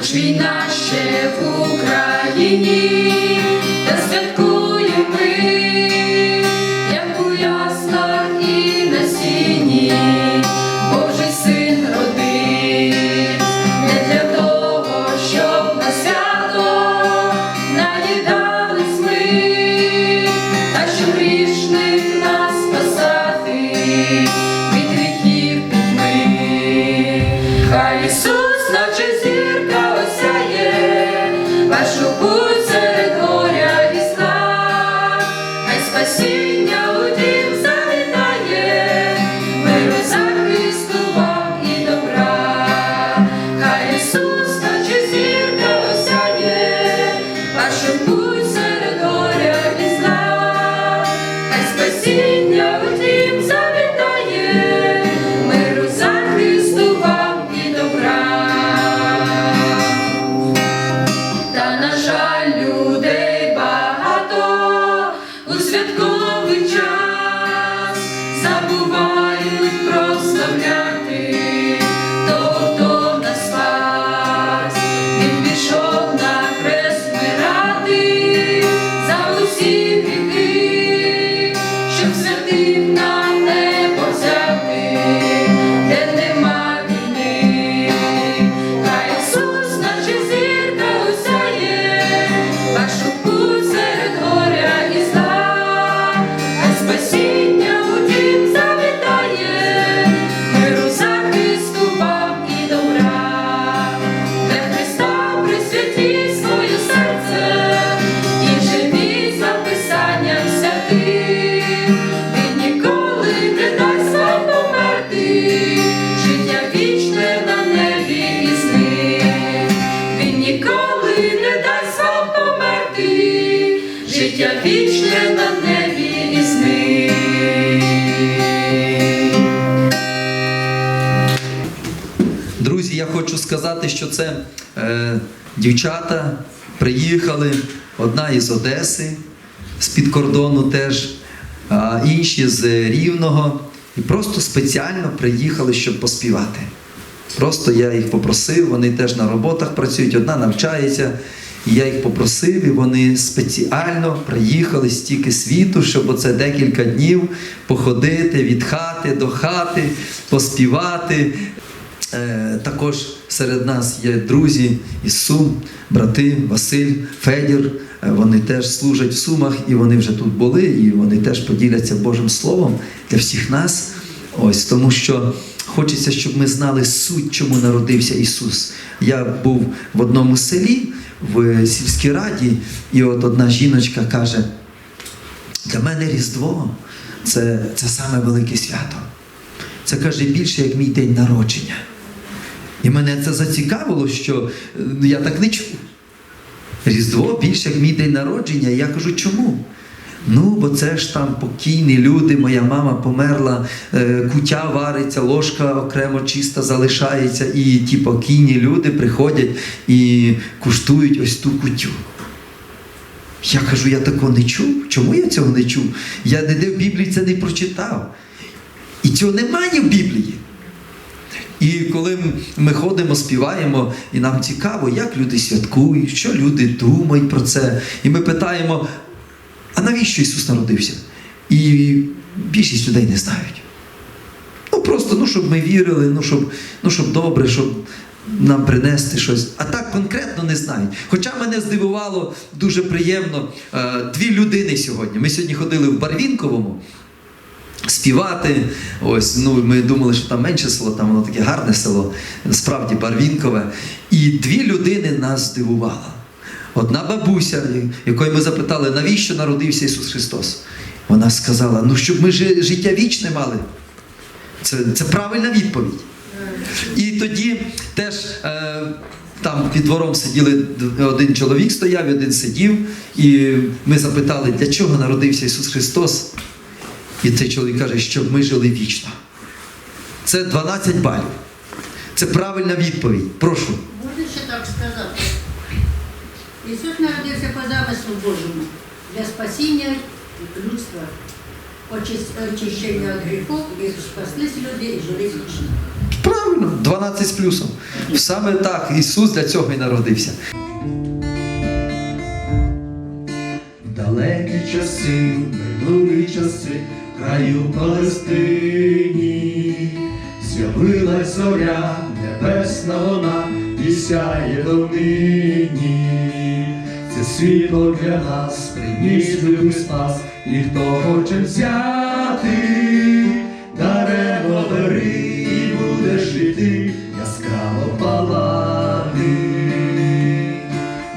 хоч війна ще хочу сказати, що це е, дівчата приїхали, одна із Одеси, з-під кордону теж, а інші з Рівного. І просто спеціально приїхали, щоб поспівати. Просто я їх попросив, вони теж на роботах працюють, одна навчається. І я їх попросив, і вони спеціально приїхали стільки світу, щоб оце декілька днів походити від хати до хати, поспівати. Е, Також серед нас є друзі із Сум, брати Василь, Федір. Е, Вони теж служать в Сумах, і вони вже тут були, і вони теж поділяться Божим Словом для всіх нас. Ось тому що хочеться, щоб ми знали суть, чому народився Ісус. Я був в одному селі в сільській раді, і от одна жіночка каже: для мене Різдво це, це саме велике свято. Це каже більше, як мій день народження. І мене це зацікавило, що е, я так не чув. Різдво більше, як мій день народження. Я кажу, чому? Ну, бо це ж там покійні люди, моя мама померла, е, кутя вариться, ложка окремо чиста залишається, і ті покійні люди приходять і куштують ось ту кутю. Я кажу, я такого не чув. Чому я цього не чув? Я ніде в Біблії це не прочитав. І цього немає в Біблії. І коли ми ходимо, співаємо, і нам цікаво, як люди святкують, що люди думають про це. І ми питаємо, а навіщо Ісус народився? І більшість людей не знають. Ну просто, ну, щоб ми вірили, ну щоб, ну, щоб добре, щоб нам принести щось. А так конкретно не знають. Хоча мене здивувало дуже приємно е, дві людини сьогодні. Ми сьогодні ходили в Барвінковому співати. Ось, ну, ми думали, що там менше село, там воно таке гарне село, справді Барвінкове. І дві людини нас здивували. Одна бабуся, якої ми запитали, навіщо народився Ісус Христос? Вона сказала: ну, щоб ми жи- життя вічне мали. Це, це правильна відповідь. І тоді теж е, там під двором сиділи один чоловік стояв, один сидів, і ми запитали, для чого народився Ісус Христос? І цей чоловік каже, щоб ми жили вічно. Це 12 балів. Це правильна відповідь. Прошу. Можна ще так сказати. Ісус народився по замислу Божому для спасіння людства, очищення від гріхів, і спаслись люди і жили вічно. Правильно, 12 з плюсом. Саме так Ісус для цього і народився. Далекі часи, минулі часи, краю Палестині, з'явилась зоря, небесна вона, і сяє донині. Це світло для нас приніс любий спас, і хто хоче взяти, даремно бери, і будеш жити, яскраво палати.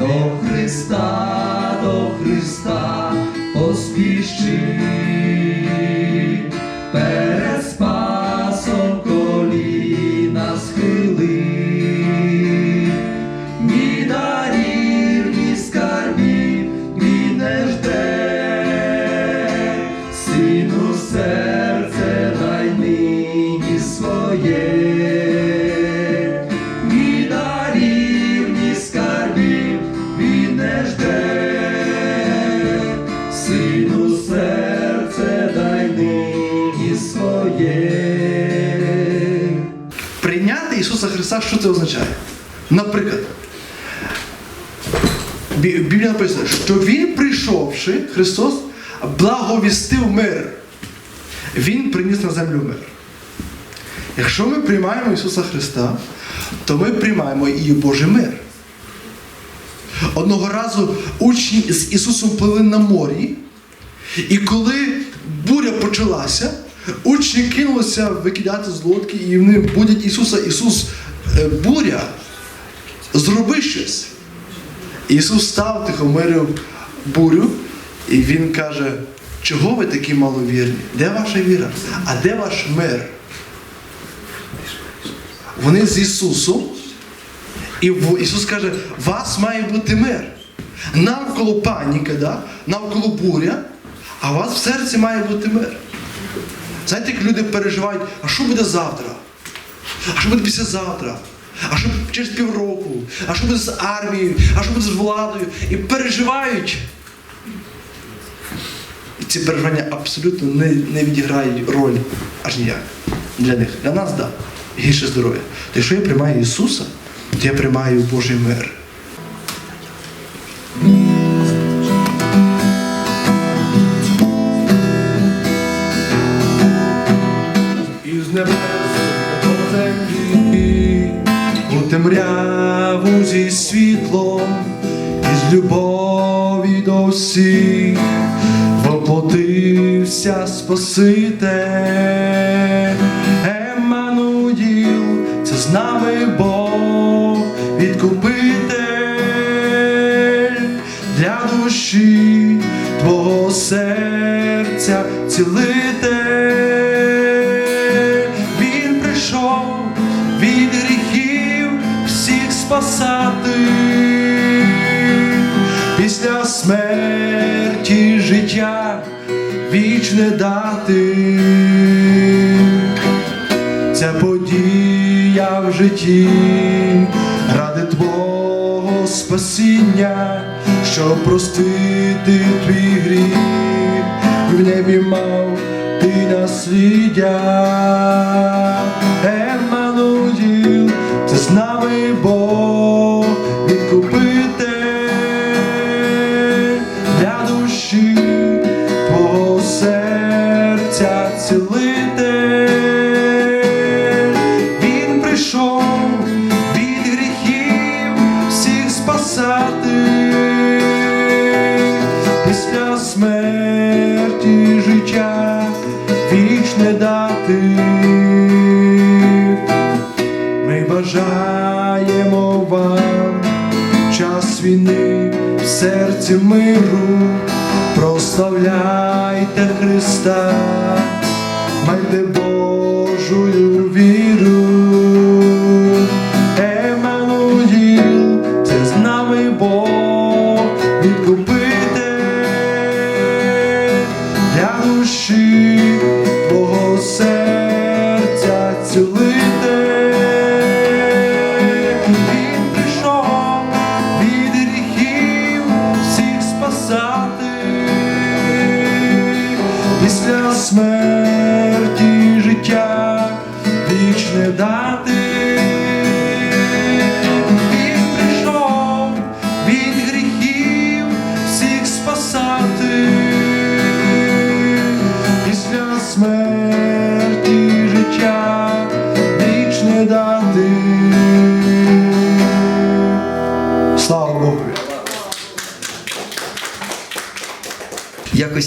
До Христа, до Христа поспіши, Христа, що це означає? Наприклад, Біблія написано, що Він, прийшовши, Христос, благовістив мир. Він приніс на землю мир. Якщо ми приймаємо Ісуса Христа, то ми приймаємо і Божий мир. Одного разу учні з Ісусом пливли на морі, і коли буря почалася, учні кинулися викидати з лодки, і вони будять Ісуса, Ісус, буря, зроби щось. Ісус став, тихомирив бурю, і Він каже, чого ви такі маловірні? Де ваша віра? А де ваш мир? Вони з Ісусом, і Ісус каже, вас має бути мир. Навколо паніка, да? навколо буря, а у вас в серці має бути мир. Знаєте, як люди переживають, а що буде завтра? А що буде післязавтра? А що через півроку? А що буде з армією? А що буде з владою? І переживають. І ці переживання абсолютно не, не відіграють роль аж ніяк для них. Для нас, так. Да. Гірше здоров'я. То якщо я приймаю Ісуса, то я приймаю Божий мир. Темряву зі світлом, із любові до всіх воплотився Спаситель. Еммануїл, це з нами Бог, відкупитель для душі твого серця цілитель. Смерті життя вічне дати. Ця подія в житті ради Твого спасіння, щоб простити твій гріх, в небі мав ти наслідя. Цілитель. Він прийшов від гріхів всіх спасати. Після смерті життя вічне дати. Ми бажаємо вам час війни в серці миру, прославляйте Христа, майте Божую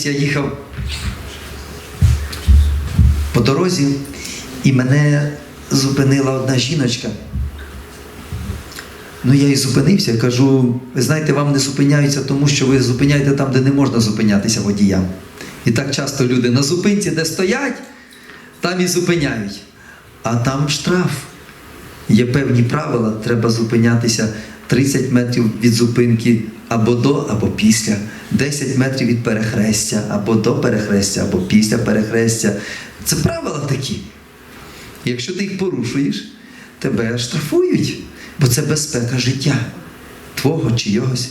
я їхав по дорозі, і мене зупинила одна жіночка. Ну, я і зупинився, кажу, ви знаєте, вам не зупиняються, тому що ви зупиняєте там, де не можна зупинятися водіям. І так часто люди на зупинці, де стоять, там і зупиняють. А там штраф. Є певні правила, треба зупинятися 30 метрів від зупинки або до, або після, 10 метрів від перехрестя, або до перехрестя, або після перехрестя. Це правила такі. Якщо ти їх порушуєш, тебе штрафують, бо це безпека життя твого чи йогось.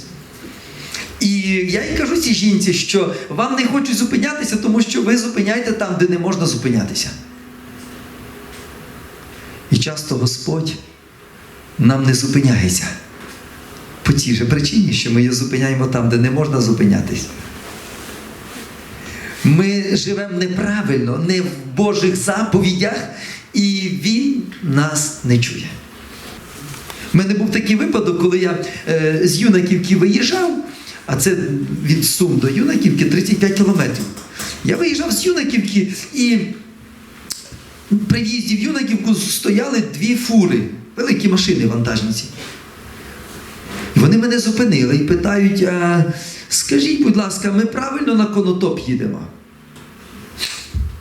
І я їй кажу цій жінці, що вам не хочуть зупинятися, тому що ви зупиняєте там, де не можна зупинятися. І часто Господь нам не зупиняється по тій же причині, що ми її зупиняємо там, де не можна зупинятись. Ми живемо неправильно, не в Божих заповідях, і Він нас не чує. У мене був такий випадок, коли я е, з Юнаківки виїжджав, а це від Сум до Юнаківки 35 кілометрів. Я виїжджав з Юнаківки і при в'їзді в Юнаківку стояли дві фури, великі машини вантажниці. Мене зупинили і питають: а, скажіть, будь ласка, ми правильно на конотоп їдемо?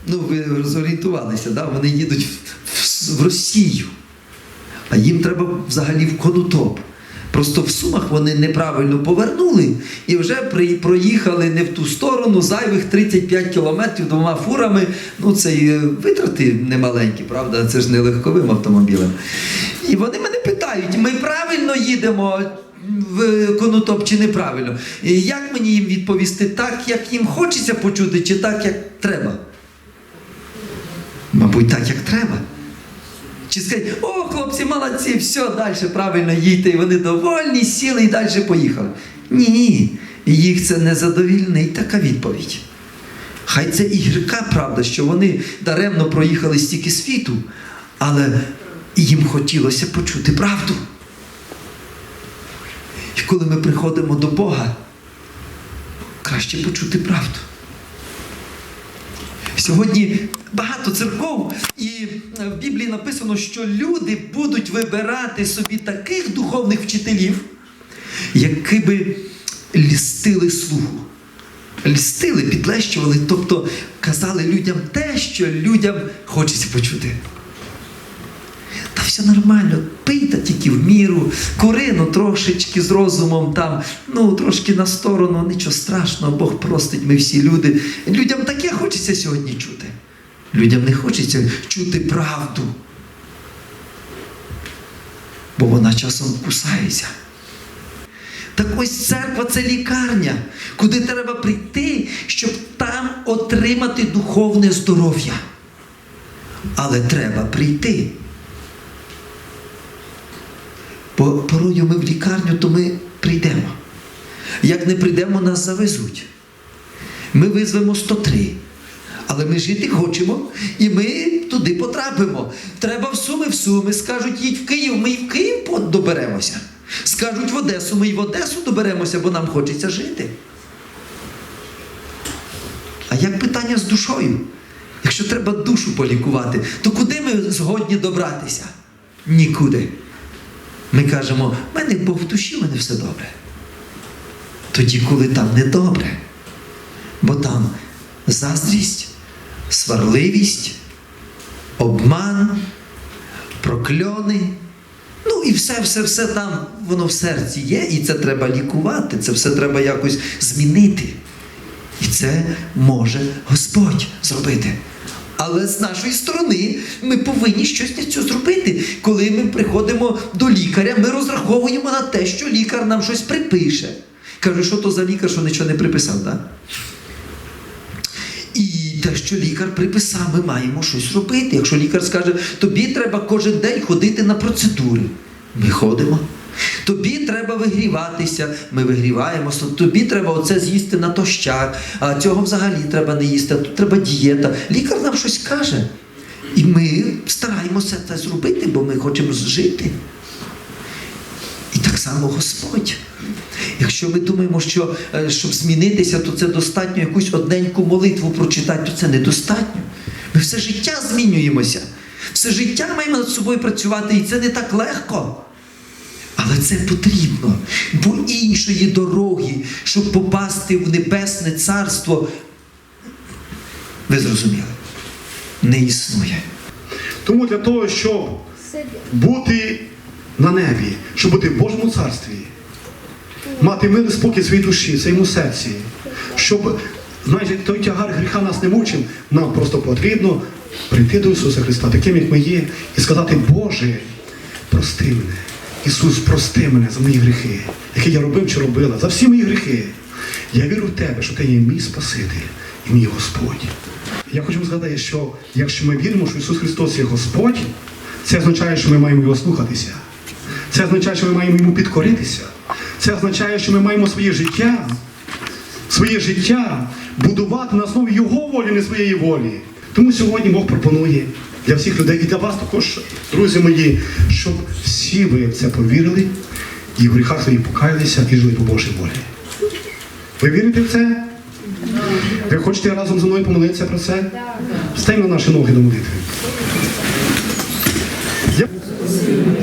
Ну, ви зорієнтувалися, да? вони їдуть в, Росію. А їм треба взагалі в конотоп. Просто в Сумах вони неправильно повернули і вже проїхали не в ту сторону зайвих 35 кілометрів двома фурами. Ну, це і е, витрати немаленькі, правда? Це ж не легковим автомобілем. І вони мене питають: ми правильно їдемо конотоп чи неправильно? Як мені їм відповісти, так, як їм хочеться почути, чи так, як треба? Мабуть, так, як треба. Чи сказати, о, хлопці, молодці, все, далі правильно їдьте, і вони довольні, сіли і далі поїхали. Ні, їх це не задовільнить така відповідь. Хай це і гірка правда, що вони даремно проїхали стільки світу, але їм хотілося почути правду. Коли ми приходимо до Бога, краще почути правду. Сьогодні багато церков, і в Біблії написано, що люди будуть вибирати собі таких духовних вчителів, які би лістили слуху. Лістили, підлещували, тобто казали людям те, що людям хочеться почути. Все нормально, пийте тільки в міру, кури, ну трошечки з розумом там, ну трошки на сторону, нічого страшного, Бог простить, ми всі люди. Людям таке хочеться сьогодні чути. Людям не хочеться чути правду. Бо вона часом кусається. Так ось церква це лікарня, куди треба прийти, щоб там отримати духовне здоров'я. Але треба прийти. Бо порою ми в лікарню, то ми прийдемо. Як не прийдемо, нас завезуть. Ми визвемо 103. Але ми жити хочемо, і ми туди потрапимо. Треба в Суми в Суми. Скажуть, їдь в Київ, ми і в Київ доберемося. Скажуть в Одесу, ми і в Одесу доберемося, бо нам хочеться жити. А як питання з душою? Якщо треба душу полікувати, то куди ми згодні добратися? Нікуди. Ми кажемо, в мене Бог в душі, в мене все добре. Тоді, коли там не добре, бо там заздрість, сварливість, обман, прокльони. Ну і все, все, все там, воно в серці є, і це треба лікувати, це все треба якось змінити. І це може Господь зробити. Але з нашої сторони ми повинні щось для цього зробити. Коли ми приходимо до лікаря, ми розраховуємо на те, що лікар нам щось припише. Кажу, що то за лікар, що нічого не приписав, так? І те, що лікар приписав, ми маємо щось робити. Якщо лікар скаже, тобі треба кожен день ходити на процедури, ми ходимо. Тобі треба вигріватися, ми вигріваємося. Тобі треба оце з'їсти натощак, а цього взагалі треба не їсти, тут треба дієта. Лікар нам щось каже. І ми стараємося це зробити, бо ми хочемо жити. І так само Господь. Якщо ми думаємо, що е, щоб змінитися, то це достатньо якусь одненьку молитву прочитати, то це недостатньо. Ми все життя змінюємося. Все життя маємо над собою працювати, і це не так легко. Але це потрібно, бо іншої дороги, щоб попасти в небесне царство, ви зрозуміли, не існує. Тому для того, щоб бути на небі, щоб бути в Божому царстві, мати мир і спокій своїй душі, своєму серці, щоб, знаєте, той тягар гріха нас не мучив, нам просто потрібно прийти до Ісуса Христа, таким, як ми є, і сказати, Боже, прости мене. Ісус, прости мене за мої гріхи, які я робив чи робила, за всі мої гріхи. Я вірю в Тебе, що Ти є мій Спаситель і мій Господь. Я хочу згадати, що якщо ми віримо, що Ісус Христос є Господь, це означає, що ми маємо Його слухатися. Це означає, що ми маємо йому підкоритися. Це означає, що ми маємо своє життя, своє життя будувати на основі Його волі, не своєї волі. Тому сьогодні Бог пропонує для всіх людей і для вас також, друзі мої, щоб всі ви в це повірили і в гріхах своїх покаялися і жили по Божій волі. Ви вірите в це? Ви хочете разом зі мною помолитися про це? Стань на наші ноги до молитви.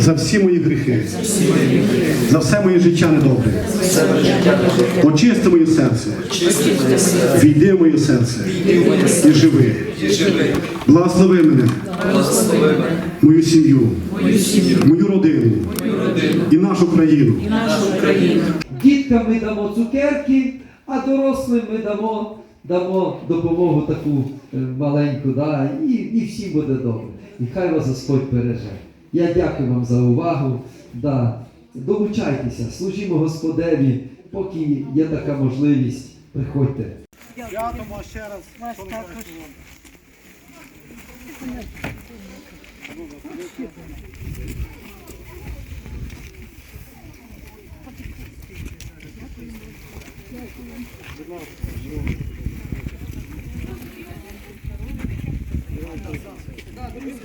За всі мої гріхи, за все моє життя недобре. Очисти моє серце, війди в моє серце і живи. Благослови мене, мою сім'ю, мою родину і нашу країну. Діткам ми дамо цукерки, а дорослим ми дамо, дамо допомогу таку е, маленьку, да, і, і всім буде добре. І хай вас Господь береже. Я дякую вам за увагу. Да. Долучайтеся, служімо Господеві, поки є така можливість. Приходьте. Дякуємо ще раз.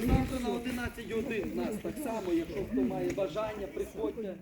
Завтра на 11 годин нас так само, якщо хто має бажання, приходьте.